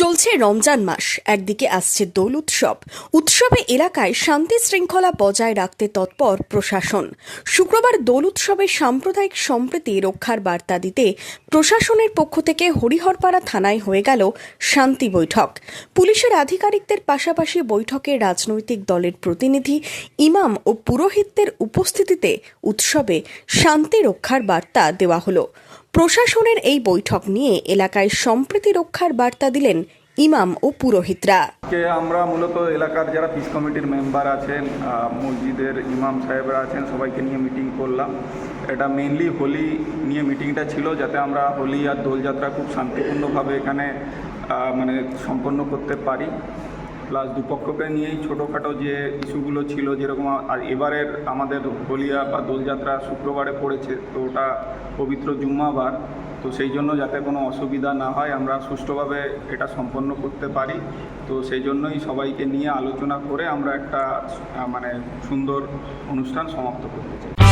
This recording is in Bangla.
চলছে রমজান মাস। একদিকে আসছে দোল উৎসব। উৎসবে এলাকায় শান্তি শৃঙ্খলা বজায় রাখতে তৎপর প্রশাসন। শুক্রবার দোল উৎসবে সাম্প্রদায়িক সম্প্রীতি রক্ষার বার্তা দিতে প্রশাসনের পক্ষ থেকে হরিহরপাড়া থানায় হয়ে গেল শান্তি বৈঠক। পুলিশের আধিকারিকদের পাশাপাশি বৈঠকে রাজনৈতিক দলের প্রতিনিধি, ইমাম ও পুরোহিতদের উপস্থিতিতে উৎসবে শান্তি রক্ষার বার্তা দেওয়া হলো। প্রশাসনের এই বৈঠক নিয়ে এলাকায় সম্প্রীতি রক্ষার বার্তা দিলেন ইমাম ও পুরোহিতরা। আজকে আমরা মূলত এলাকার যারা পিস কমিটির মেম্বার আছেন মসজিদের ইমাম সাহেবরা আছেন, সবাইকে নিয়ে মিটিং করলাম। এটা মেনলি হোলি নিয়ে মিটিংটা ছিল যাতে আমরা হোলি আর দোলযাত্রা খুব শান্তিপূর্ণভাবে এখানে মানে সম্পন্ন করতে পারি। প্লাস দুপক্ষকে নিয়েই ছোটোখাটো যে ইস্যুগুলো ছিল যেরকম আর এবারের আমাদের হোলিয়া বা দোলযাত্রা শুক্রবারে পড়েছে, তো ওটা পবিত্র জুম্মাবার, তো সেই জন্য যাতে কোনো অসুবিধা না হয়, আমরা সুষ্ঠুভাবে এটা সম্পন্ন করতে পারি। তো সেই জন্যই সবাইকে নিয়ে আলোচনা করে আমরা একটা মানে সুন্দর অনুষ্ঠান সমাপ্ত করতে চাই।